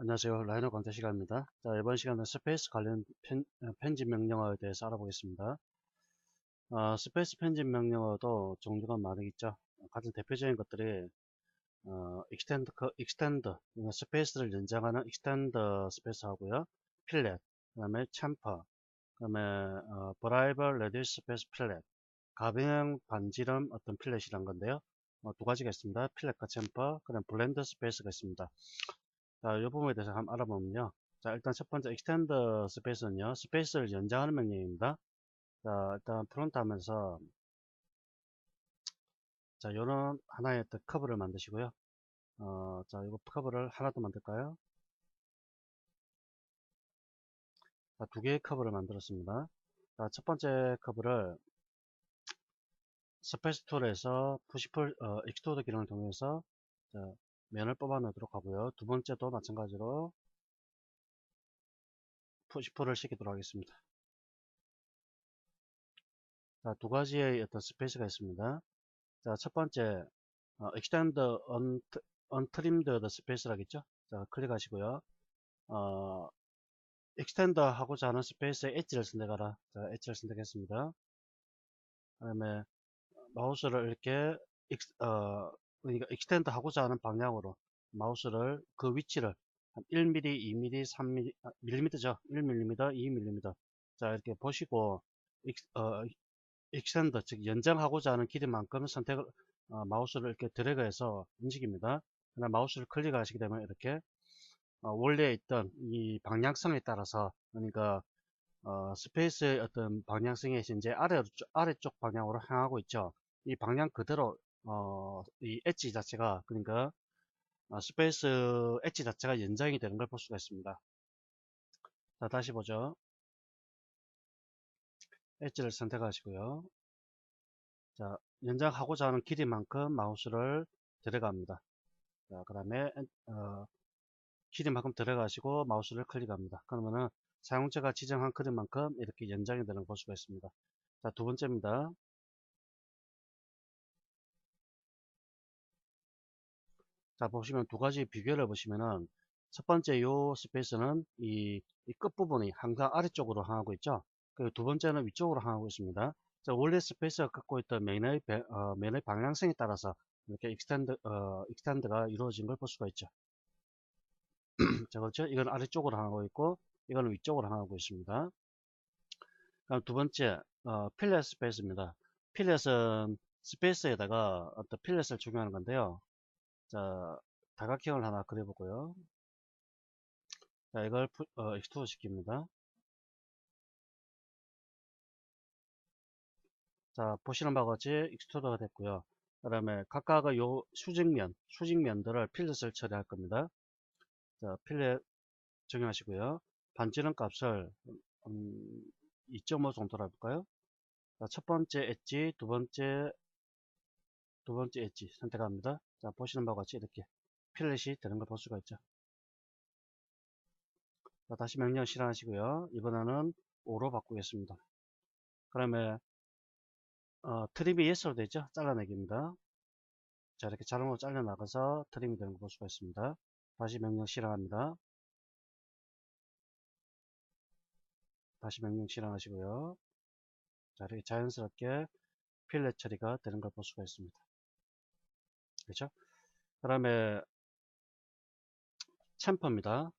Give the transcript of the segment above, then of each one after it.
안녕하세요. 라이너 강좌 시간입니다. 자, 이번 시간은 스페이스 관련 편, 어, 편집 명령어에 대해서 알아보겠습니다. 어, 스페이스 편집 명령어도 종류가 많으겠죠. 가장 대표적인 것들이 어, extend, extend, 스페이스를 연장하는 extend 스페이스 하고요. 필렛, 그 다음에 chamfer, 그 다음에 어, variable reduce space 필렛, 가변형 반지름 어떤 필렛이란 건데요. 어, 두 가지가 있습니다. 필렛과 chamfer, 그 다음 블렌드 스페이스가 있습니다. 자, 이 부분에 대해서 한번 알아보면요. 자, 일단 첫 번째 extend space는요. 스페이스를 연장하는 명령입니다. 자, 일단 프론트 하면서 자, 요런 하나의 또 커브를 만드시고요. 어, 자, 이거 커브를 하나 더 만들까요? 자, 두 개의 커브를 만들었습니다. 자, 첫 번째 커브를 스페이스 툴에서 푸시풀 어, 익스트로드 기능을 통해서 자, 면을 뽑아내도록 하고요. 두 번째도 마찬가지로 푸시풀을 시키도록 하겠습니다. 자, 두 가지의 어떤 스페이스가 있습니다. 자, 첫 번째, 어, extend un, untrimmed space라겠죠? 자, 클릭하시고요. 어, extend 하고자 하는 스페이스에 엣지를 선택하라. 자, 엣지를 선택했습니다. 그 다음에 마우스를 이렇게 어, 그러니까 extend 하고자 하는 방향으로 마우스를 그 위치를 한 1mm, 2mm, 3mm, 아, mm죠. 1mm, 2mm. 자, 이렇게 보시고 어, extend, 즉 연장하고자 하는 길이만큼 선택을 어, 마우스를 이렇게 드래그해서 움직입니다. 그다음 마우스를 클릭하시게 되면 이렇게 어, 원래 있던 이 방향성에 따라서 그러니까 어, 스페이스의 어떤 방향성이 이제 아래 아래쪽 방향으로 향하고 있죠. 이 방향 그대로 어, 이 엣지 자체가 그러니까 어, 스페이스 엣지 자체가 연장이 되는 걸 볼 수가 있습니다. 자 다시 보죠. 엣지를 선택하시고요. 자 연장하고자 하는 길이만큼 마우스를 들어갑니다. 자그 다음에 어, 길이만큼 들어가시고 마우스를 클릭합니다. 그러면은 사용자가 지정한 길이만큼 이렇게 연장이 되는 걸 볼 수가 있습니다. 자 두 번째입니다. 자 보시면 두 가지 비교를 보시면은 첫 번째 요 스페이스는 이, 이 끝부분이 항상 아래쪽으로 향하고 있죠? 그리고 두 번째는 위쪽으로 향하고 있습니다. 자, 원래 스페이스가 갖고 있던 메인의, 어, 메인의 방향성에 따라서 이렇게 익스텐드, 어, 익스텐드가 이루어진 걸 볼 수가 있죠. 자 그렇죠? 이건 아래쪽으로 향하고 있고 이거는 위쪽으로 향하고 있습니다. 그럼 두 번째 어, 필렛 스페이스입니다. 필렛은 스페이스에다가 어떤 필렛을 적용하는 건데요 자, 다각형을 하나 그려보고요. 자, 이걸 어, 익스트루드 시킵니다. 자, 보시는 바와 같이 익스트루드가 됐고요. 그 다음에 각각의 요 수직면, 수직면들을 필렛을 처리할 겁니다. 자, 필렛 적용하시고요. 반지름 값을 음, 2.5 정도로 해볼까요? 자, 첫 번째 엣지, 두 번째 두 번째 엣지 선택합니다. 자, 보시는 바와 같이 이렇게 필렛이 되는 걸 볼 수가 있죠. 자, 다시 명령 실행하시고요. 이번에는 5로 바꾸겠습니다. 그러면 어, 트림이 yes로 되죠. 잘라내기입니다. 자, 이렇게 자동으로 잘려나가서 트림이 되는 걸 볼 수가 있습니다. 다시 명령 실행합니다. 다시 명령 실행하시고요. 자, 이렇게 자연스럽게 필렛 처리가 되는 걸 볼 수가 있습니다. 그렇죠? 그 다음에 챔퍼입니다.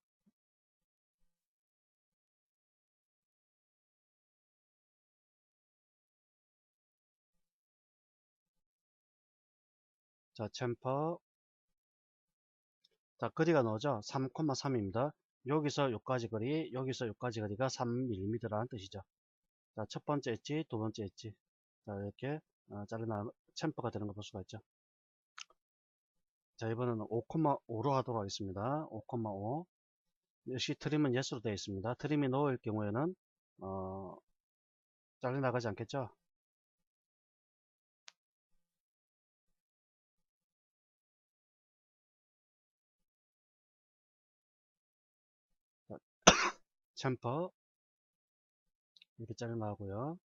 자, 챔퍼. 자, 거리가 나오죠? 3,3입니다. 여기서 여기까지 거리, 여기서 여기까지 거리가 3mm라는 뜻이죠. 자, 첫 번째 엣지, 두 번째 엣지. 자, 이렇게 어, 자르나 챔퍼가 되는 걸볼 수가 있죠. 자 이번에는 5,5로 하도록 하겠습니다. 5,5 역시 트림은 예스로 되어 있습니다. 트림이 넣을 경우에는 어, 잘려 나가지 않겠죠? 챔퍼. 이렇게 잘려 나가고요.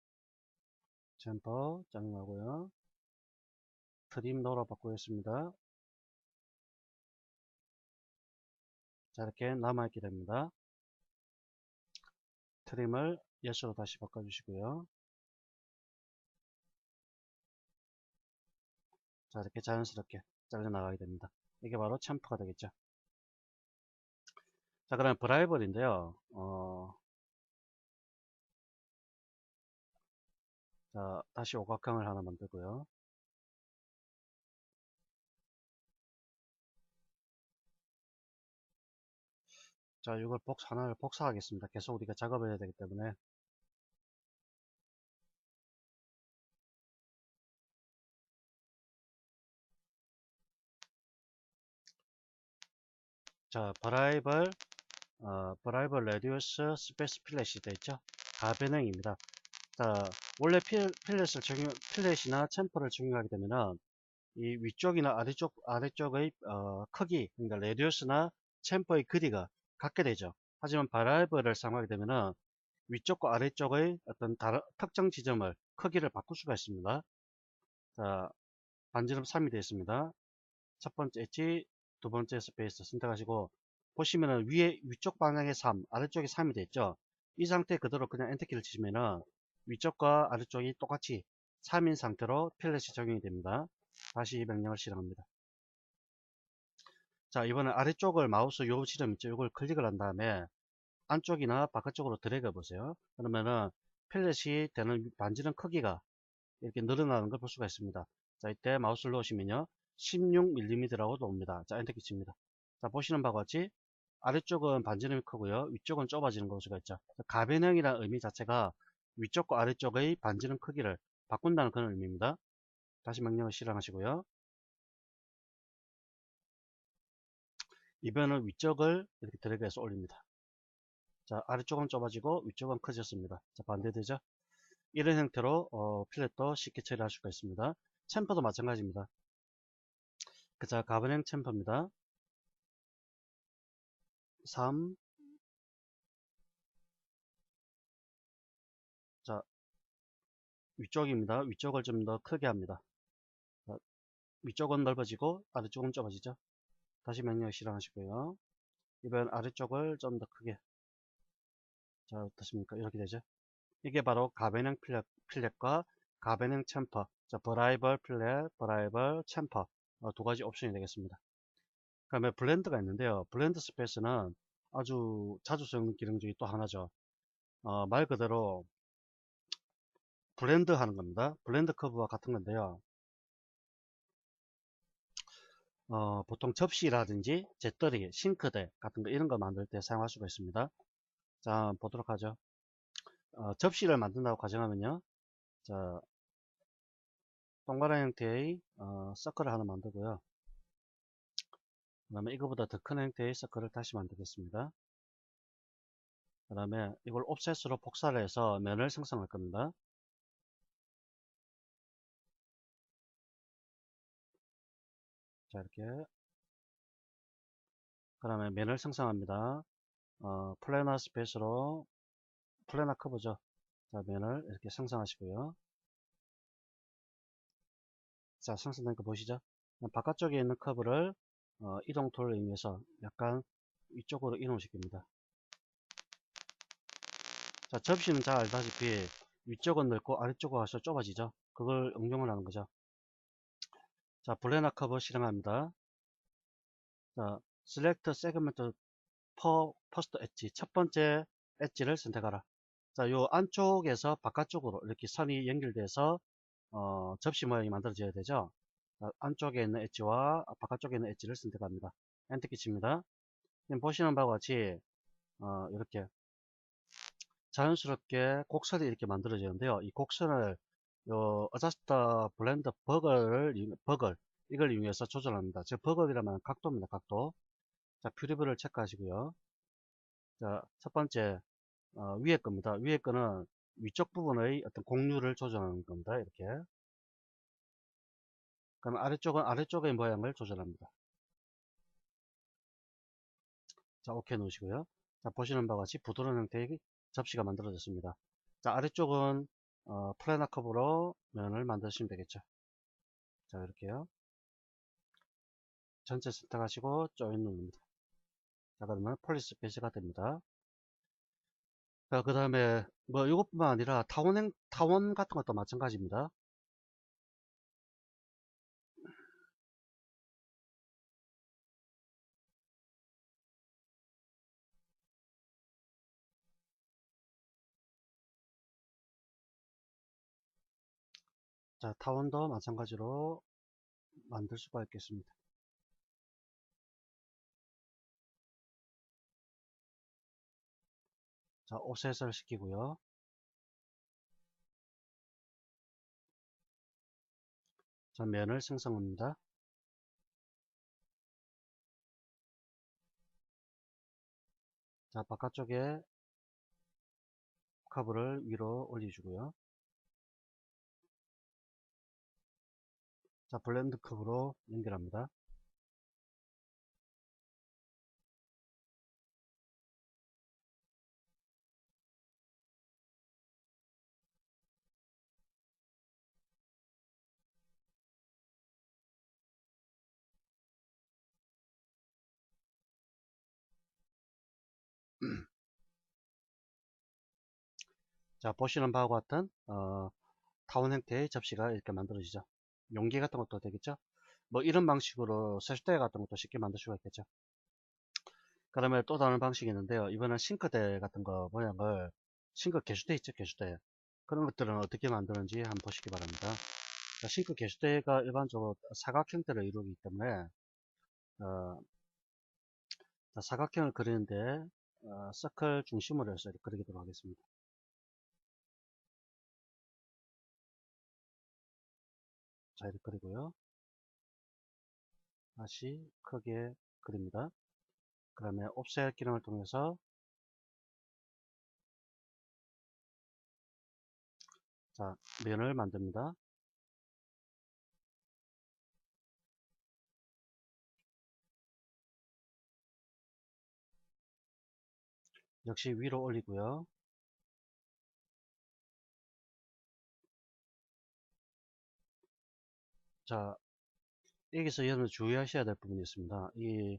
챔퍼 잘려 나가고요. 트림 넣으러 바꾸겠습니다 자, 이렇게 남아있게 됩니다. 트림을 예스로 다시 바꿔주시고요. 자, 이렇게 자연스럽게 잘려나가게 됩니다. 이게 바로 챔프가 되겠죠. 자, 그럼 브라이벌인데요. 어, 자, 다시 오각형을 하나 만들고요. 자, 이걸 복사, 하나를 복사하겠습니다. 계속 우리가 작업을 해야 되기 때문에. 자, 브라이벌, 어, 브라이벌 레디우스 스페이스 필렛이 되어 있죠. 가변형입니다. 자, 원래 필, 필렛을 적용, 필렛이나 챔퍼를 적용하게 되면은 이 위쪽이나 아래쪽, 아래쪽의 어, 크기, 그러니까 레디우스나 챔퍼의 길이가 같게 되죠. 하지만 바라이벌을 사용하게 되면은 위쪽과 아래쪽의 어떤 다른 특정 지점을 크기를 바꿀 수가 있습니다. 자, 반지름 3이 되어 있습니다. 첫 번째 엣지, 두 번째 스페이스 선택하시고 보시면은 위에 위쪽 방향에 3, 아래쪽에 3이 되어 있죠. 이 상태 그대로 그냥 엔터키를 치시면은 위쪽과 아래쪽이 똑같이 3인 상태로 필렛이 적용이 됩니다. 다시 명령을 실행합니다. 자, 이번엔 아래쪽을 마우스 요 지점 있죠. 이걸 클릭을 한 다음에 안쪽이나 바깥쪽으로 드래그 해 보세요. 그러면은 필렛이 되는 반지름 크기가 이렇게 늘어나는 걸 볼 수가 있습니다. 자, 이때 마우스를 놓으시면요. 16mm라고 나옵니다. 자, 엔터 키 칩니다. 자, 보시는 바와 같이 아래쪽은 반지름이 크고요. 위쪽은 좁아지는 걸 수가 있죠. 가변형이라는 의미 자체가 위쪽과 아래쪽의 반지름 크기를 바꾼다는 그런 의미입니다. 다시 명령을 실행하시고요. 이번은 위쪽을 이렇게 드래그해서 올립니다. 자, 아래쪽은 좁아지고 위쪽은 커졌습니다. 자, 반대되죠? 이런 형태로 어, 필렛도 쉽게 처리할 수가 있습니다. 챔퍼도 마찬가지입니다. 그자 가변형 챔퍼입니다. 3 자, 위쪽입니다. 위쪽을 좀 더 크게 합니다. 자, 위쪽은 넓어지고 아래쪽은 좁아지죠. 다시 명령 실행하시고요. 이번 아래쪽을 좀 더 크게 자 어떻습니까? 이렇게 되죠. 이게 바로 가변형 필렛, 필렛과 가변형 챔퍼 자, 브라이벌 필렛, 브라이벌 챔퍼 어, 두 가지 옵션이 되겠습니다. 그다음에 블렌드가 있는데요. 블렌드 스페이스는 아주 자주 쓰는 기능 중에 또 하나죠. 어, 말 그대로 블렌드 하는 겁니다. 블렌드 커브와 같은 건데요. 어, 보통 접시라든지 잿더리, 싱크대 같은 거 이런 거 만들 때 사용할 수가 있습니다. 자, 보도록 하죠. 어, 접시를 만든다고 가정하면요. 자, 동그란 형태의 어, 서클을 하나 만들고요. 그 다음에 이거보다 더 큰 형태의 서클을 다시 만들겠습니다. 그 다음에 이걸 옵셋으로 복사를 해서 면을 생성할 겁니다. 자 이렇게 그 다음에 면을 생성합니다. 어, 플래너 스페이스로 플래너 커브죠. 자 면을 이렇게 생성하시고요. 자 생성된 거 보시죠. 바깥쪽에 있는 커브를 어, 이동 툴을 이용해서 약간 위쪽으로 이동시킵니다. 자 접시는 잘 알다시피 위쪽은 넓고 아래쪽은 가서 좁아지죠. 그걸 응용을 하는 거죠. 자, 블레나 커버 실행합니다. 자, select segment first edge. 첫 번째 엣지를 선택하라. 자, 요 안쪽에서 바깥쪽으로 이렇게 선이 연결돼서 어, 접시 모양이 만들어져야 되죠. 자, 안쪽에 있는 엣지와 바깥쪽에 있는 엣지를 선택합니다. 엔터키 칩니다. 지금 보시는 바와 같이 어, 이렇게 자연스럽게 곡선이 이렇게 만들어지는데요. 이 곡선을 요 어자스터 블렌더 버거를 버글 이걸 이용해서 조절합니다. 즉 버글이라면 각도입니다. 각도. 자 퓨리브를 체크하시고요. 자 첫 번째 어, 위에 겁니다. 위에 거는 위쪽 부분의 어떤 공률을 조절하는 겁니다. 이렇게. 그럼 아래쪽은 아래쪽의 모양을 조절합니다. 자 오케이 놓으시고요. 자 보시는 바와 같이 부드러운 형태의 접시가 만들어졌습니다. 자 아래쪽은 어, 플래너 컵으로 면을 만드시면 되겠죠. 자, 이렇게요. 전체 선택하시고 조인 누릅니다. 자, 그러면 폴리스 페이지가 됩니다. 자, 그 다음에 뭐 이것뿐만 아니라 타원, 타원 같은 것도 마찬가지입니다. 자, 타원도 마찬가지로 만들 수가 있겠습니다. 자, 오셋을 시키고요. 자, 면을 생성합니다. 자, 바깥쪽에 커브를 위로 올려주고요. 자, 블렌드 커브로 연결합니다. 자, 보시는 바와 같은 어, 타원 형태의 접시가 이렇게 만들어지죠. 용기 같은 것도 되겠죠. 뭐 이런 방식으로 세숫대 같은 것도 쉽게 만들 수가 있겠죠. 그다음에 또 다른 방식이 있는데요. 이번엔 싱크대 같은 거 모양을 싱크 개수대 있죠, 개수대. 그런 것들은 어떻게 만드는지 한번 보시기 바랍니다. 자, 싱크 개수대가 일반적으로 사각 형태를 이루기 때문에 어, 자, 사각형을 그리는데 어, 서클 중심으로 해서 그리도록 하겠습니다. 자, 이렇게 그리고요. 다시 크게 그립니다. 그 다음에 옵셋 기능을 통해서 자, 면을 만듭니다. 역시 위로 올리고요. 자, 여기서 여러분 주의하셔야 될 부분이 있습니다. 이,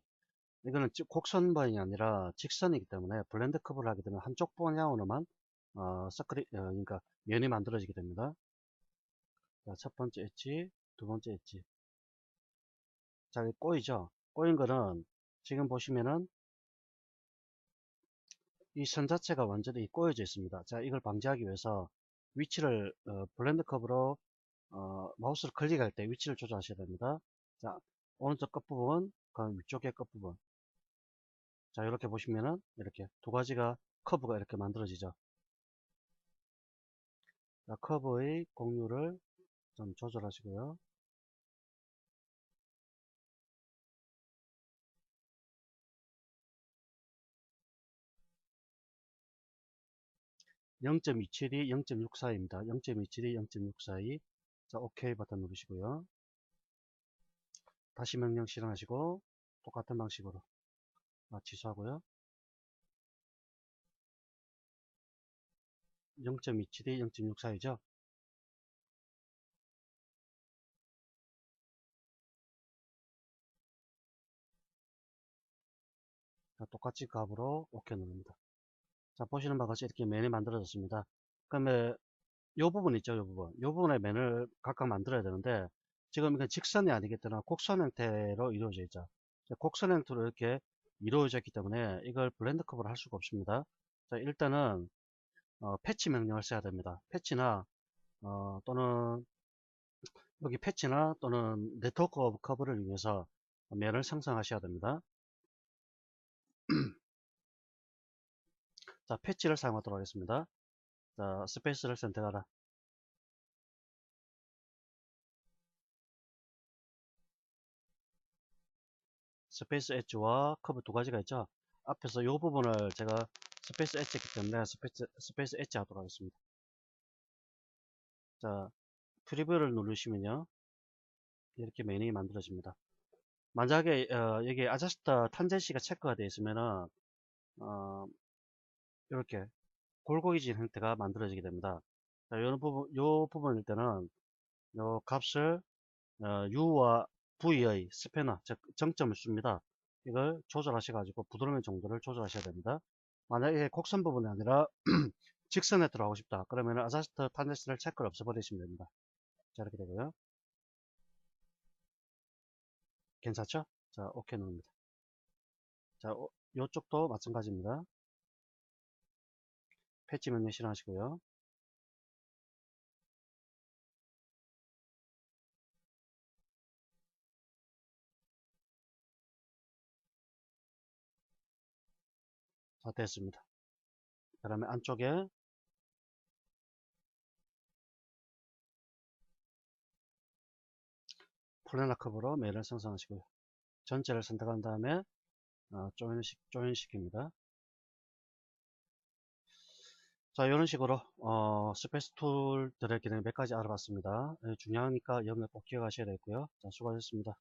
이거는 곡선 방이 아니라 직선이기 때문에 블렌드 커브를 하게 되면 한쪽 방향으로만 어, 서클이, 어, 그러니까 면이 만들어지게 됩니다. 자, 첫 번째 엣지, 두 번째 엣지. 자, 이 꼬이죠? 꼬인 거는 지금 보시면은 이 선 자체가 완전히 꼬여져 있습니다. 자, 이걸 방지하기 위해서 위치를 어, 블렌드 커브로 어, 마우스를 클릭할 때 위치를 조절하셔야 됩니다. 자, 오른쪽 끝부분, 그 위쪽의 끝부분. 자, 이렇게 보시면은 이렇게 두 가지가 커브가 이렇게 만들어지죠. 자, 커브의 공유를 좀 조절하시고요. (0.272) (0.64입니다) (0.272) (0.64이) 자, OK 버튼 누르시고요. 다시 명령 실행하시고 똑같은 방식으로 아, 취소하고요. 0.27이 0.64이죠. 자, 똑같이 값으로 OK 누릅니다. 자, 보시는 바와 같이 이렇게 맨이 만들어졌습니다. 그러면 요 부분 있죠, 요 부분. 요 부분에 맨을 각각 만들어야 되는데, 지금 이건 직선이 아니겠거나 곡선 형태로 이루어져 있죠. 곡선 형태로 이렇게 이루어졌기 때문에 이걸 블렌드 컵으로 할 수가 없습니다. 자, 일단은 어, 패치 명령을 써야 됩니다. 패치나 어, 또는 여기 패치나 또는 네트워크 오브 커브를 이용해서 면을 생성하셔야 됩니다. 자, 패치를 사용하도록 하겠습니다. 자, 스페이스를 선택하라. 스페이스 엣지와 커브 두 가지가 있죠. 앞에서 이 부분을 제가 스페이스 엣지이기 때문에 스페이스, 스페이스 엣지 하도록 하겠습니다. 자, 프리뷰를 누르시면요. 이렇게 메뉴가 만들어집니다. 만약에 어, 여기 아저스터 탄젠시가 체크가 되어 있으면은 어, 이렇게 골고기진 형태가 만들어지게 됩니다. 자, 요 부분, 요 부분일 때는 요 값을 어, U와 V의 스패너, 즉 정점을 씁니다. 이걸 조절하셔가지고 부드러운 정도를 조절하셔야 됩니다. 만약에 곡선 부분이 아니라 직선에 들어가고 싶다. 그러면 아자스트 탄젠스를 체크를 없애버리시면 됩니다. 자, 이렇게 되고요. 괜찮죠? 자, 오케이 누릅니다. 자, 어, 요쪽도 마찬가지입니다. 패치 메뉴 실행하시고요. 자, 됐습니다. 그 다음에 안쪽에 플래너 컵으로 메일을 생성하시고요. 전체를 선택한 다음에 어, 조인시, 조인시킵니다. 자 이런 식으로 어, 스페이스 툴들의 기능 몇 가지 알아봤습니다. 예, 중요하니까 영역 꼭 기억하셔야 되고요. 자 수고하셨습니다.